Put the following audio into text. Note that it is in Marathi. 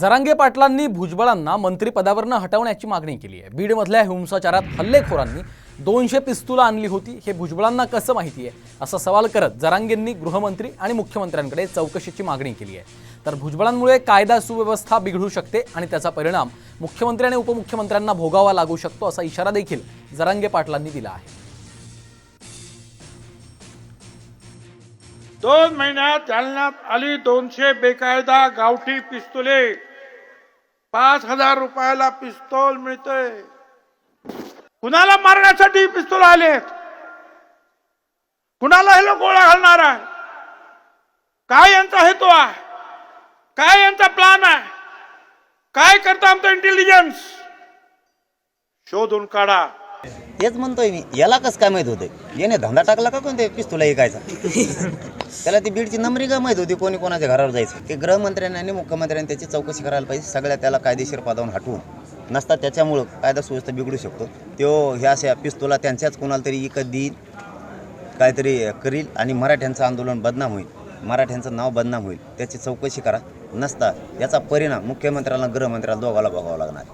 जरांगे पाटलांनी भुजबळांना मंत्रिपदावरनं हटवण्याची मागणी केली आहे. बीडमधल्या हिंसाचारात हल्लेखोरांनी दोनशे पिस्तुलं आणली होती. हे भुजबळांना कसं माहिती आहे? असा सवाल करत जरांगेंनी गृहमंत्री आणि मुख्यमंत्र्यांकडे चौकशीची मागणी केली आहे. तर भुजबळांमुळे कायदा सुव्यवस्था बिघडू शकते आणि त्याचा परिणाम मुख्यमंत्री आणि उपमुख्यमंत्र्यांना भोगावा लागू शकतो असा इशारा देखील जरांगे पाटलांनी दिला आहे. दोन महिन्यात जालन्यात आली दोनशे बेकायदा गावठी पिस्तुले. पाच हजार रुपयाला पिस्तोल मिळतोय. कुणाला मारण्यासाठी पिस्तूल आले कुणाला हे लोक गोळा घालणार आहे? काय यांचा हेतू आहे? काय यांचा प्लान आहे? काय करता आमचं इंटेलिजन्स शोधून काढा. तेच म्हणतोय मी. याला कसं काय माहीत होतं? याने धंदा टाकला का कोणते? पिस्तुला ऐकायचा. त्याला ती बीडची नंबरी का माहीत होती? कोणी कोणाच्या घरावर जायचं? ते गृहमंत्र्यांनी आणि मुख्यमंत्र्यांनी त्याची चौकशी करायला पाहिजे. सगळ्या त्याला कायदेशीर पदावून हटवून. नसता त्याच्यामुळं कायदा सुव्यवस्था बिघडू शकतो. तो ह्या अशा पिस्तुला त्यांच्याच कोणाला तरी इकत देईल काहीतरी करील आणि मराठ्यांचं आंदोलन बदनाम होईल. मराठ्यांचं नाव बदनाम होईल. त्याची चौकशी करा. नसता याचा परिणाम मुख्यमंत्र्याला गृहमंत्र्याला दोघाला बघावा लागणार.